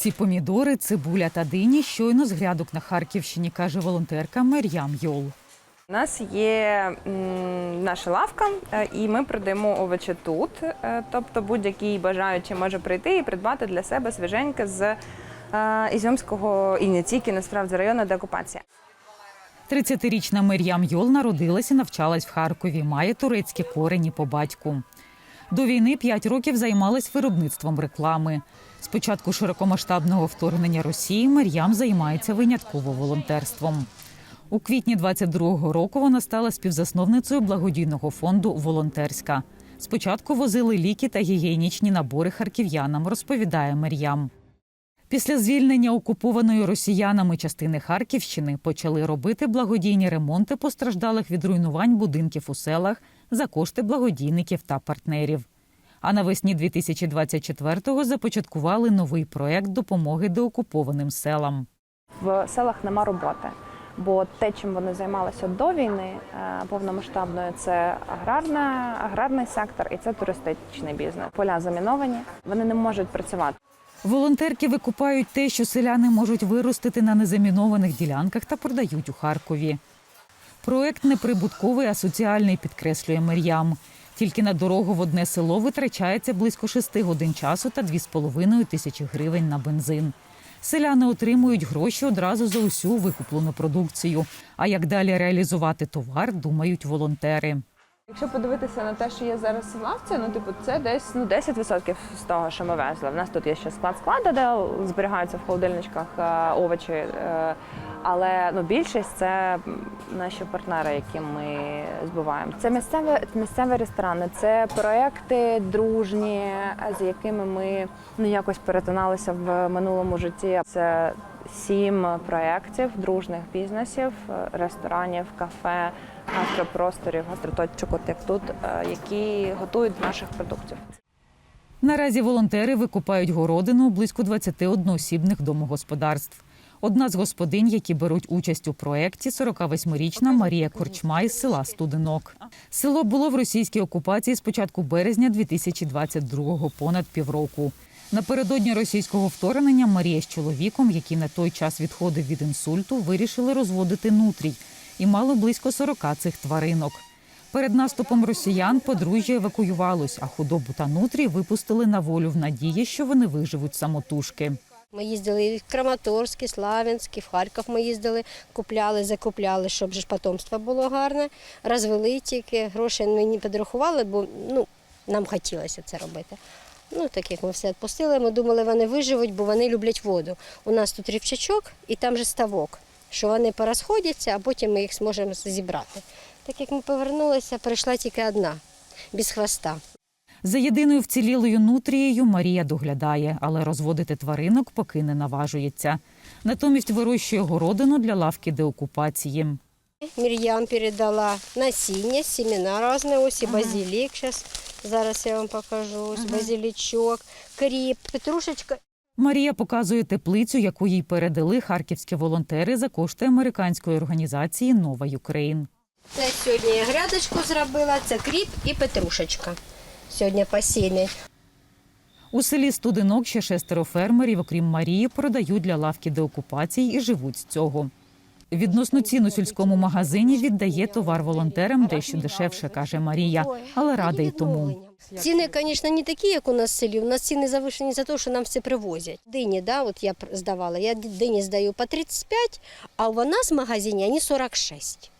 Ці помідори, цибуля та дині щойно з грядок на Харківщині, каже волонтерка Мер'ям Йол. У нас є наша лавка, е, і ми продаємо овочі тут. Е, Тобто будь-який бажаючий може прийти і придбати для себе свіженьке з е, Ізюмського і не тільки насправді району деокупація. 30-річна Мер'ям Йол народилась і навчалась в Харкові. Має турецькі корені по батьку. До війни 5 років займалась виробництвом реклами. З початку широкомасштабного вторгнення Росії Мер'ям займається винятково волонтерством. У квітні 22-го року вона стала співзасновницею благодійного фонду Волонтерська. Спочатку возили ліки та гігієнічні набори харків'янам, розповідає Мер'ям. Після звільнення окупованої росіянами частини Харківщини почали робити благодійні ремонти постраждалих від руйнувань будинків у селах за кошти благодійників та партнерів. А навесні 2024-го започаткували новий проект допомоги деокупованим селам. В селах нема роботи. Бо те, чим вони займалися до війни е, повномасштабної, це аграрна, аграрний сектор і це туристичний бізнес. Поля заміновані, вони не можуть працювати. Волонтерки викупають те, що селяни можуть виростити на незамінованих ділянках та продають у Харкові. Проект не прибутковий, а соціальний, підкреслює Мер'ям. Тільки на дорогу в одне село витрачається близько шести годин часу та 2,5 тисячі гривень на бензин. Селяни отримують гроші одразу за усю викуплену продукцію. А як далі реалізувати товар, думають волонтери. Якщо подивитися на те, що є зараз в лавці, ну типу це десь ну 10% з того, що ми везли. У нас тут є ще склад складу, де зберігаються в холодильничках е, овочі. е, Але ну більшість це наші партнери, які ми збиваємо. Це місцеві місцеві ресторани, це проекти дружні, з якими ми ну якось перетиналися в минулому житті. Це сім проєктів дружних бізнесів, е, ресторанів, кафе, гастропросторів, гастроточок, от як тут, е, які готують наших продуктів. Наразі волонтери викупають городину близько 20 одноосібних домогосподарств. Одна з господинь, які беруть участь у проєкті, 48-річна Марія Корчма із села Студенок. Село було в російській окупації з початку березня 2022-го, понад півроку. Напередодні російського вторгнення Марія з чоловіком, який на той час відходив від інсульту, вирішили розводити нутрій і мали близько 40 цих тваринок. Перед наступом росіян подружжя евакуювалось, а худобу та нутрі випустили на волю в надії, що вони виживуть самотужки. Ми їздили в Краматорськ, і Славянськ, в Харків ми їздили, купляли, закупляли, щоб ж потомство було гарне. Розвели тільки, грошей мені підрахували, бо ну, нам хотілося це робити. Ну, так як ми все відпустили, ми думали, вони виживуть, бо вони люблять воду. У нас тут рівчачок і там же ставок, що вони порозходяться, а потім ми їх зможемо зібрати. Так як ми повернулися, прийшла тільки одна, без хвоста. За єдиною вцілілою нутрією Марія доглядає, але розводити тваринок поки не наважується. Натомість вирощує городину для лавки деокупації. Мір'ям передала насіння, семена різні, ось і базилік. Зараз, зараз я вам покажу. Ось базилічок, кріп, петрушечка. Марія показує теплицю, яку їй передали харківські волонтери за кошти американської організації Нова Юкрейн. Це сьогодні я грядочку зробила, це кріп і петрушечка. Сьогодні посійний. У селі Студенок ще шестеро фермерів, окрім Марії, продають для лавки деокупації і живуть з цього. Відносно цін у сільському магазині віддає товар волонтерам дещо дешевше, каже Марія, але рада й тому. Ціни, звісно, не такі, як у нас в селі. У нас ціни завишені за те, що нам все привозять. Дині, да, от я здавала. Я дині здаю по 35, а у нас в магазині вони 46.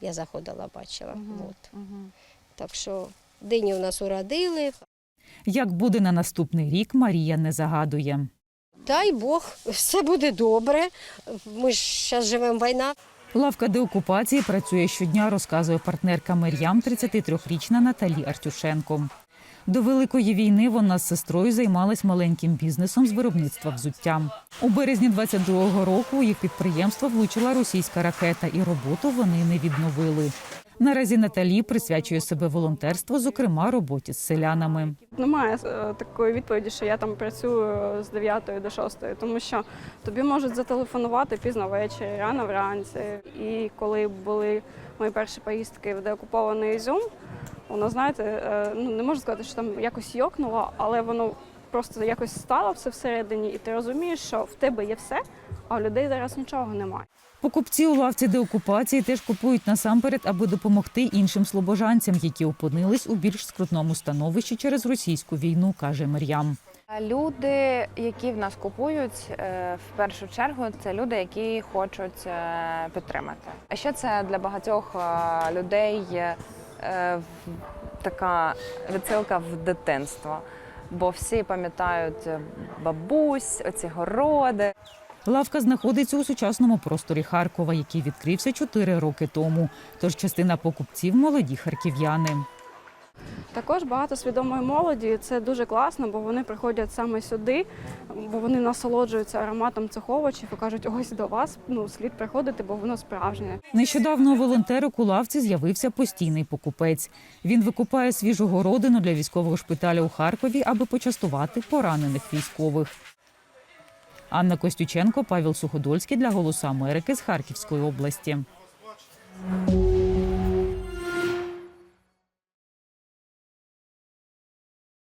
Я заходила, бачила. От. Так що дині у нас уродили. Як буде на наступний рік, Марія не загадує. Дай Бог, все буде добре. Ми ж зараз живемо війна. Лавка деокупації працює щодня, розказує партнерка Мер'ям, 33-річна Наталі Артюшенко. До великої війни вона з сестрою займалась маленьким бізнесом з виробництва взуття. У березні 22-го року їх підприємство влучила російська ракета, і роботу вони не відновили. Наразі Наталі присвячує себе волонтерству, зокрема роботі з селянами. Немає е, такої відповіді, що я там працюю з 9 до 6, тому що тобі можуть зателефонувати пізно ввечері, рано вранці. І коли були мої перші поїздки в деокупований Ізюм, воно, знаєте, е, ну не можу сказати, що там якось йокнуло, але воно просто якось стало все всередині, і ти розумієш, що в тебе є все, а у людей зараз нічого немає. Покупці у лавці деокупації теж купують насамперед, аби допомогти іншим слобожанцям, які опинились у більш скрутному становищі через російську війну, каже Мар'ям. Люди, які в нас купують, е, в першу чергу, це люди, які хочуть е, підтримати. А ще це для багатьох е, людей така відсилка в дитинство, бо всі пам'ятають бабусь, оці городи. Лавка знаходиться у сучасному просторі Харкова, який відкрився чотири роки тому. Тож частина покупців молоді харків'яни. Також багато свідомої молоді. Це дуже класно, бо вони приходять саме сюди, бо вони насолоджуються ароматом цих овочів і кажуть, ось до вас ну слід приходити, бо воно справжнє. Нещодавно у волонтерок у лавці з'явився постійний покупець. Він викупає свіжу городину для військового шпиталю у Харкові, аби почастувати поранених військових. Анна Костюченко, Павел Суходольський для Голосу Америки з Харківської області.